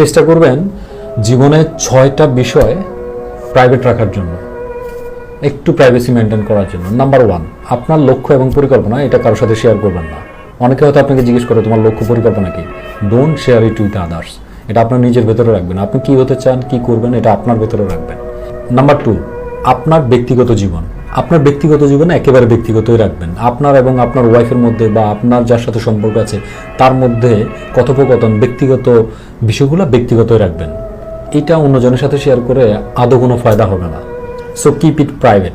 চেষ্টা করবেন জীবনে ছয়টা বিষয় প্রাইভেট রাখার জন্য। একটু প্রাইভেসি মেনটেন করার জন্য। নাম্বার ওয়ান আপনার লক্ষ্য এবং পরিকল্পনা, এটা কারোর সাথে শেয়ার করবেন না। অনেকে হয়তো আপনাকে জিজ্ঞেস করে, তোমার লক্ষ্য পরিকল্পনা কি? Don't share it with others এটা আপনার নিজের ভেতরে রাখবেন। আপনি কি হতে চান, কি করবেন, এটা আপনার ভেতরে রাখবেন। নাম্বার টু আপনার ব্যক্তিগত জীবন। আপনার ব্যক্তিগত জীবনে একেবারে ব্যক্তিগতই রাখবেন। আপনার এবং আপনার ওয়াইফের মধ্যে বা আপনার যার সাথে সম্পর্ক আছে, তার মধ্যে কথোপকথন, ব্যক্তিগত বিষয়গুলো ব্যক্তিগতই রাখবেন। এটা অন্যজনের সাথে শেয়ার করে আদৌ কোনো ফায়দা হবে না। So keep it private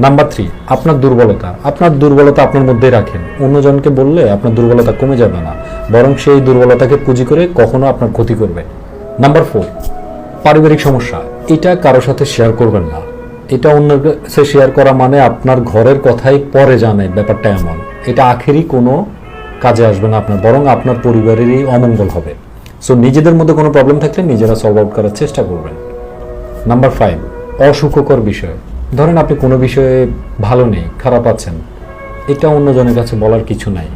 number three আপনার দুর্বলতা। আপনার দুর্বলতা আপনার মধ্যেই রাখেন। অন্যজনকে বললে আপনার দুর্বলতা কমে যাবে না। বরং সেই দুর্বলতাকে পুঁজি করে কখনো আপনার ক্ষতি করবে। নাম্বার ফোর পারিবারিক সমস্যা। এটা কারোর সাথে শেয়ার করবেন না। এটা অন্যের কাছে শেয়ার করা মানে আপনার ঘরের কথাই পরে জানে, ব্যাপারটা এমন। এটা আখেরই কোনো কাজে আসবে না আপনার, বরং আপনার পরিবারেরই অমঙ্গল হবে। সো নিজেদের মধ্যে কোনো প্রবলেম থাকলে নিজেরা সলভ আউট করার চেষ্টা করবেন। নাম্বার ফাইভ অসুখকর বিষয়। ধরেন আপনি কোনো বিষয়ে ভালো নেই, খারাপ আছেন, এটা অন্যজনের কাছে বলার কিছু নাই।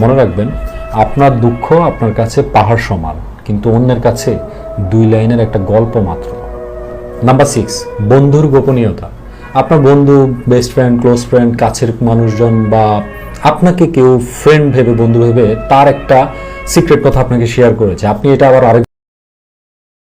মনে রাখবেন, আপনার দুঃখ আপনার কাছে পাহাড় সমান, কিন্তু অন্যের কাছে দুই লাইনের একটা গল্প মাত্র। নাম্বার সিক্স বন্ধুর গোপনীয়তা। আপনার বন্ধু বেস্ট ফ্রেন্ড ক্লোজ ফ্রেন্ড কাছের মানুষজন বা আপনাকে কেউ ফ্রেন্ড ভেবে, বন্ধু ভেবে তার একটা সিক্রেট কথা আপনাকে শেয়ার করেছে। আপনি এটা আবার আরেক